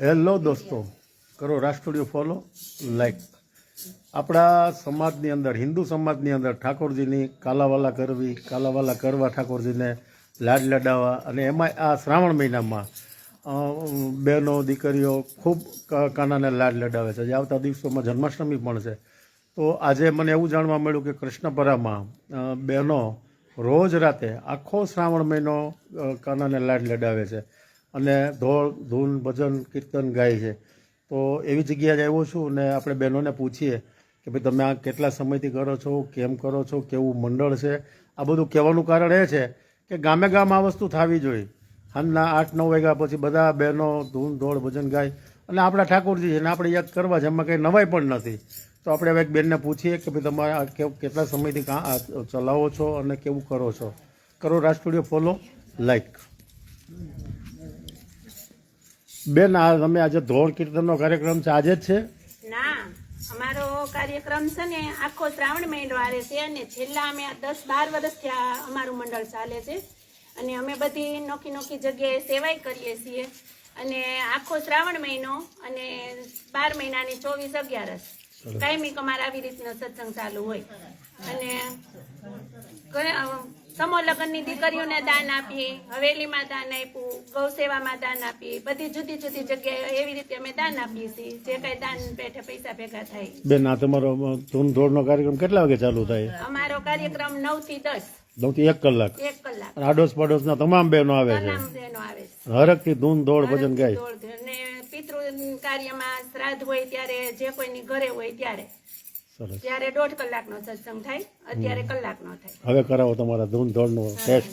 Hello દોસ્તો. કરો રાષ્ટ્રીય ફોલો લાઈક આપણા સમાજની અંદર, હિન્દુ સમાજની અંદર ઠાકોરજીની કાલાવાલા કરવી, કાલાવાલા કરવા ઠાકોરજીને લાડ લડાવવા અને એમાં આ શ્રાવણ મહિનામાં બહેનો, દીકરીઓ ખૂબ કાનાને લાડ લડાવે છે. જે આવતા દિવસોમાં જન્માષ્ટમી પણ છે. તો આજે મને એવું જાણવા મળ્યું કે કૃષ્ણપરામાં બહેનો રોજ રાતે આખો શ્રાવણ મહિનો કાનાને લાડ લડાવે છે. અને ધોળ, ધૂન, ભજન, કીર્તન ગાય છે. તો એવી જગ્યાએ આવ્યો છું ને આપણે બહેનોને પૂછીએ કે ભાઈ તમે આ કેટલા સમયથી કરો છો, કેમ કરો છો, કેવું મંડળ છે? આ બધું કહેવાનું કારણ એ છે કે ગામે ગામ આ વસ્તુ થવી જોઈએ. હાલના આઠ, નવ વાગ્યા પછી બધા બહેનો ધૂન, ધોળ, ભજન ગાય અને આપણા ઠાકોરજી છે ને આપણે યાદ કરવા છે એમાં કંઈ નવાઈ પણ નથી. તો આપણે હવે એક બેનને પૂછીએ કે ભાઈ તમારે આ કેટલા સમયથી ચલાવો છો અને કેવું કરો છો? કરો રાજ સ્ટુડિયો ફોલો, લાઈક. બેન આ તમે આજે ધોળ કીર્તનનો કાર્યક્રમ છે. આજે જ છે? ના અમારો કાર્યક્રમ છે ને આખો શ્રાવણ મહિનો આવે છે અને છેલ્લા અમે દસ બાર વર્ષથી અમારું મંડળ ચાલે છે. અને અમે બધી નોખી નોખી જગ્યાએ સેવાય કરીએ છીએ. અને આખો શ્રાવણ મહિનો અને બાર મહિનાની ચોવીસ અગિયારસ કાયમિક અમારે આવી રીતનો સત્સંગ ચાલુ હોય. અને અ, લગ્નની દીકરીઓને દાન આપીએ હવેલીમાં દાન આપ્યું ગૌસેવામાં દાન આપીએ. બધી જુદી જુદી જગ્યાએ એવી રીતે અમે દાન આપીએ છીએ. જે કઈ દાન પેઠે પૈસા ભેગા થાય. બેન આ તમારો ધૂન ધોળનો કાર્યક્રમ કેટલા વાગે ચાલુ થાય? અમારો કાર્યક્રમ નવથી દસ. એક કલાક. એક કલાક. પાડોશના તમામ બહેનો આવે છે. હરક હરકથી ધૂન ધોળ ભજન ગાય. પિતૃ કાર્યમાં શ્રાદ્ધ હોય ત્યારે જે કોઈની ઘરે હોય ત્યારે. ત્યારે દોઢ કલાકનો સત્સંગ થાય અત્યારે કલાકનો થાય. હવે કરાવો તમારા ધૂન ધોળનો ટેસ્ટ.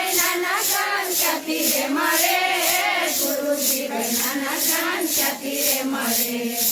Amen.